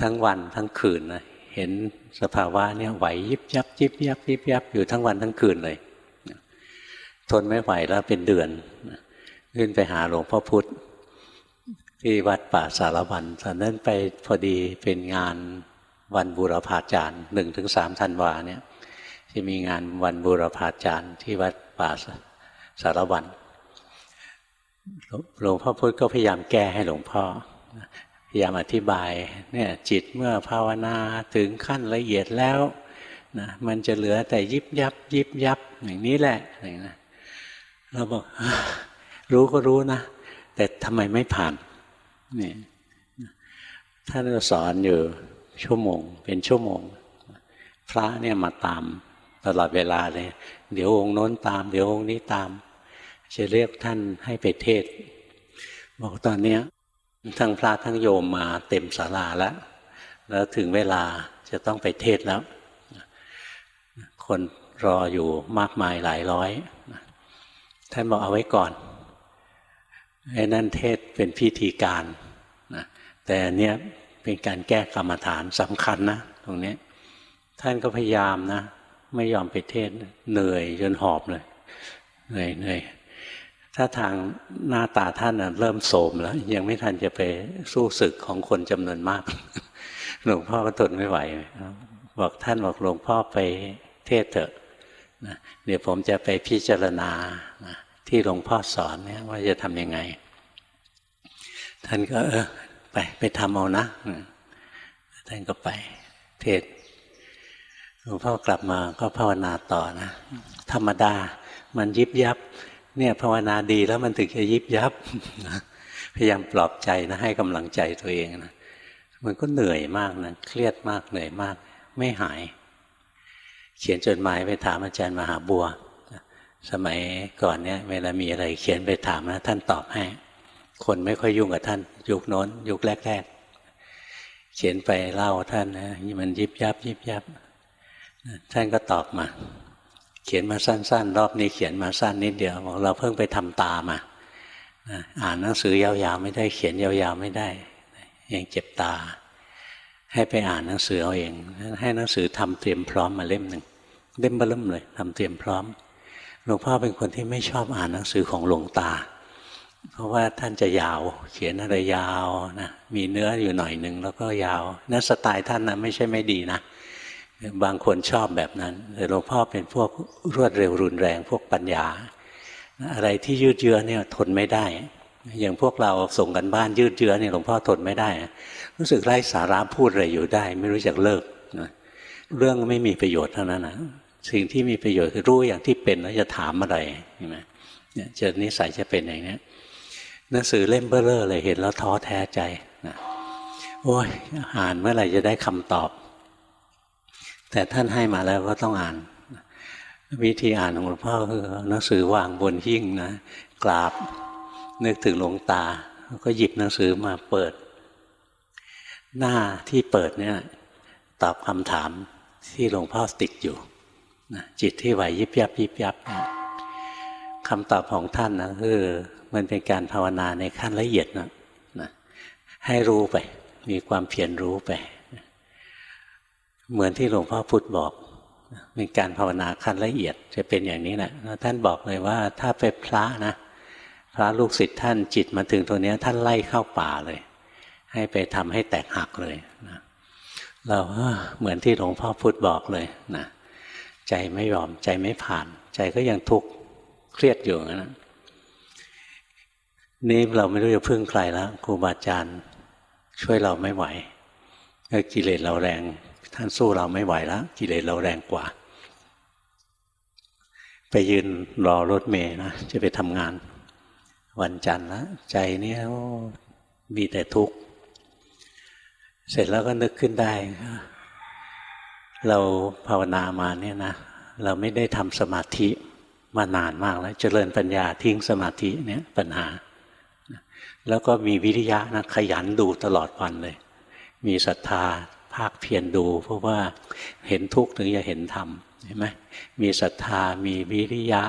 ทั้งวันทั้งคืนนะเห็นสภาวะเนี่ยไหวยิบยับยิบยับยิบยับอยู่ทั้งวันทั้งคืนเลยทนไม่ไหวแล้วเป็นเดือนขึ้นไปหาหลวงพ่อพุธที่วัดป่าสารวันตอนนั้นไปพอดีเป็นงานวันบูรพาจารย์หนึ่งถึงสามธันวาเนี่ยจะมีงานวันบูรพาจารย์ที่วัดป่าสารวันหลวงพ่อพุธก็พยายามแก้ให้หลวงพ่อ พยายามอธิบายเนี่ยจิตเมื่อภาวนาถึงขั้นละเอียดแล้วนะมันจะเหลือแต่ยิบยับ ยิบยับอย่างนี้แหละอย่างนะเราบอกรู้ก็รู้นะ แต่ทำไมไม่ผ่านนี่ท่านสอนอยู่ชั่วโมง เป็นชั่วโมง พระเนี่ยมาตามตลอดเวลาเลย เดี๋ยวองค์โน้นตาม เดี๋ยวองค์นี้ตาม จะเรียกท่านให้ไปเทศ บอกตอนเนี้ย ทั้งพระทั้งโยมมาเต็มศาลาแล้ว แล้วถึงเวลาจะต้องไปเทศแล้ว คนรออยู่มากมายหลายร้อย ท่านบอกเอาไว้ก่อน ไอ้นั่นเทศเป็นพิธีการนะแต่เนี้ยเป็นการแก้กรรมฐานสำคัญนะตรงนี้ท่านก็พยายามนะ ไม่ยอมไปเทศเหนื่อยจนหอบเลยเหนื่อยเหนื่อย ถ้าทางหน้าตาท่านเริ่มโสมแล้ว ยังไม่ทันจะไปสู้ศึกของคนจำนวนมาก หลวงพ่อก็ทนไม่ไหว บอกท่านบอกหลวงพ่อไปเทศเถอะนะเดี๋ยวผมจะไปพิจารณานะที่หลวงพ่อสอนเนี่ยว่าจะทำยังไง ท่านก็เออไปไปทำเอานะ ท่านก็ไปเทศหลวงพ่อกลับมาก็ภาวนาต่อนะ ธรรมดามันยิบยับ เนี่ยภาวนาดีแล้วมันถึงจะยิบยับ พยายามปลอบใจนะให้กำลังใจตัวเองนะมันก็เหนื่อยมากนะเครียดมากเหนื่อยมาก ไม่หาย เขียนจดหมายไปถามอาจารย์มหาบัว สมัยก่อนเนี่ยเวลามีอะไรเขียนไปถามนะท่านตอบให้ คนไม่ค่อยยุ่งกับท่าน ยุคโน้น ยุคแรกๆเขียนไปเล่าท่านนะมันยิบยับ ยิบยับ ท่านก็ตอบมา เขียนมาสั้น ๆ รอบนี้เขียนมาสั้นนิดเดียวบอกเราเพิ่งไปทำตามาอ่านหนังสือยาวๆไม่ได้เขียนยาวๆไม่ได้ ยังเจ็บตา ให้ไปอ่านหนังสือเอาเองให้หนังสือทำเตรียมพร้อมมาเล่มหนึ่งเล่มเบิ่มเลยทำเตรียมพร้อมหลวงพ่อเป็นคนที่ไม่ชอบอ่านหนังสือของหลวงตา เพราะว่าท่านจะยาว เขียนอะไรยาวนะมีเนื้ออยู่หน่อยหนึ่งแล้วก็ยาวนั่นสไตล์ท่านนะไม่ใช่ไม่ดีนะ บางคนชอบแบบนั้นแต่หลวงพ่อเป็นพวกรวดเร็วรุนแรงพวกปัญญา อะไรที่ยืดเยื้อเนี่ยทนไม่ได้ อย่างพวกเราส่งกันบ้านยืดเยื้อเนี่ยหลวงพ่อทนไม่ได้ รู้สึกไร้สาระพูดอะไรอยู่ได้ ไม่รู้จักเลิกนะเรื่องไม่มีประโยชน์เท่านั้นนะสิ่งที่มีประโยชน์คือรู้อย่างที่เป็นแล้วจะถามอะไรใช่ไหมเนี่ยเจอนิสัยจะเป็นอย่างนี้หนังสือเล่มเบ้อเร่อเลยเห็นแล้วท้อแท้ใจนะโอ้ยอ่านเมื่อไหร่จะได้คำตอบ แต่ท่านให้มาแล้วก็ต้องอ่าน วิธีอ่านของหลวงพ่อคือหนังสือวางบนหิ้งนะกราบนึกถึงหลวงตา ก็หยิบหนังสือมาเปิด หน้าที่เปิดเนี่ยตอบคำถามที่หลวงพ่อติดอยู่นะจิตที่ไหวยิบยับยิบยับคำตอบของท่านนะคือมันเป็นการภาวนาในขั้นละเอียดนะนะให้รู้ไป มีความเพียรรู้ไป เหมือนที่หลวงพ่อพุธบอกเป็นการภาวนาขั้นละเอียดจะเป็นอย่างนี้แหละท่านบอกเลยว่าถ้าไปพระนะพระลูกศิษย์ท่านจิตมาถึงตัวนี้ท่านไล่เข้าป่าเลย ให้ไปทำให้แตกหักเลยนะเราเหมือนที่หลวงพ่อพุธบอกเลยนะใจไม่ยอมใจไม่ผ่าน ใจก็ยังทุกข์เครียดอยู่นะนี่เราไม่รู้จะพึ่งใครแล้วครูบาอาจารย์ช่วยเราไม่ไหวกิเลสเราแรง ท่านสู้เราไม่ไหวแล้วกิเลสเราแรงกว่า ไปยืนรอรถเมย์นะ จะไปทำงาน วันจันทร์แล้วใจเนี้ยมีแต่ทุกข์ เสร็จแล้วก็นึกขึ้นได้ เราภาวนามาเนี่ยนะ เราไม่ได้ทำสมาธิมานานมากแล้ว เจริญปัญญาทิ้งสมาธิเนี่ยปัญหา แล้วก็มีวิริยะนะขยันดูตลอดวันเลย มีศรัทธา ภาคเพียรดู เพราะว่าเห็นทุกข์ถึงจะเห็นธรรมเห็นไหมมีศรัทธา มีวิริยะ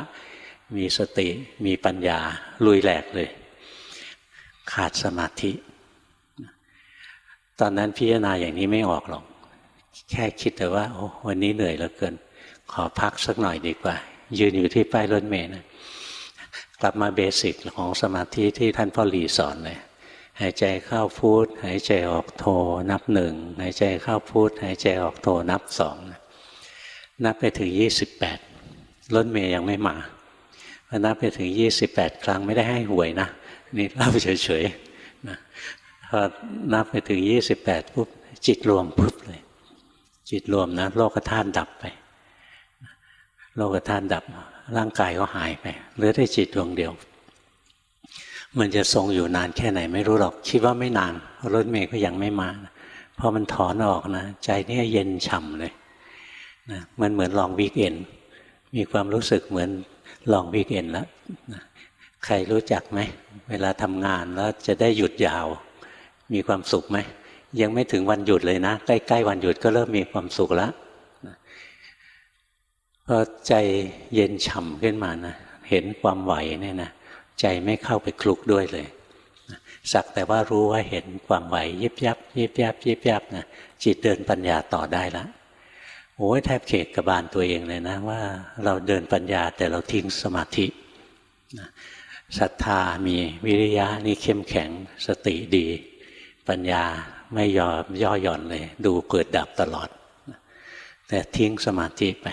มีสติ มีปัญญา ลุยแหลกเลย ขาดสมาธิตตอนนั้นพิจารณาอย่างนี้ไม่ออกหรอก แค่คิดแต่ว่าโอ้วันนี้เหนื่อยเหลือเกิน ขอพักสักหน่อยดีกว่า ยืนอยู่ที่ป้ายรถเมล์นะกลับมาเบสิกของสมาธิที่ท่านพ่อหลีสอนเลย หายใจเข้าพูดหายใจออกโทนับหนึ่งหายใจเข้าพูดหายใจออกโทนับสองนับไปถึงยี่สิบแปดรถเมย์ยังไม่มาพอนับไปถึงยี่สิบแปดครั้งไม่ได้ให้หวยนะนี่เล่าเฉยๆนะพอนับไปถึงยี่สิบแปดปุ๊บจิตรวมปุ๊บเลย จิตรวมนะโลกธาตุดับไปโลกธาตุดับร่างกายก็หายไปเหลือแต่จิตดวงเดียว มันจะทรงอยู่นานแค่ไหนไม่รู้หรอกคิดว่าไม่นานรถเมย์ก็ยังไม่มาพอมันถอนออกนะใจเนี่ยเย็นฉ่ำเลยนะมันเหมือนลองวีคเอนมีความรู้สึกเหมือนลองวีคเอนแล้วนะใครรู้จักไหมเวลาทำงานแล้วจะได้หยุดยาว มีความสุขไหมยังไม่ถึงวันหยุดเลยนะใกล้ๆวันหยุดก็เริ่มมีความสุขแล้วพอใจเย็นฉ่ำขึ้นมานะเห็นความไหวเนี่ยนะ ใจไม่เข้าไปคลุกด้วยเลยสักแต่ว่ารู้ว่าเห็นความไหวยิบยับยิบยับยิบยับนะจิตเดินปัญญาต่อได้ล้วโอ้ยแทบเขกกระบาลตัวเองเลยนะว่าเราเดินปัญญาแต่เราทิ้งสมาธิศรัทธามีวิริยะนี่เข้มแข็งสติดี ปัญญาไม่ยอมย่อหย่อนเลย ดูเกิดดับตลอด แต่ทิ้งสมาธิไป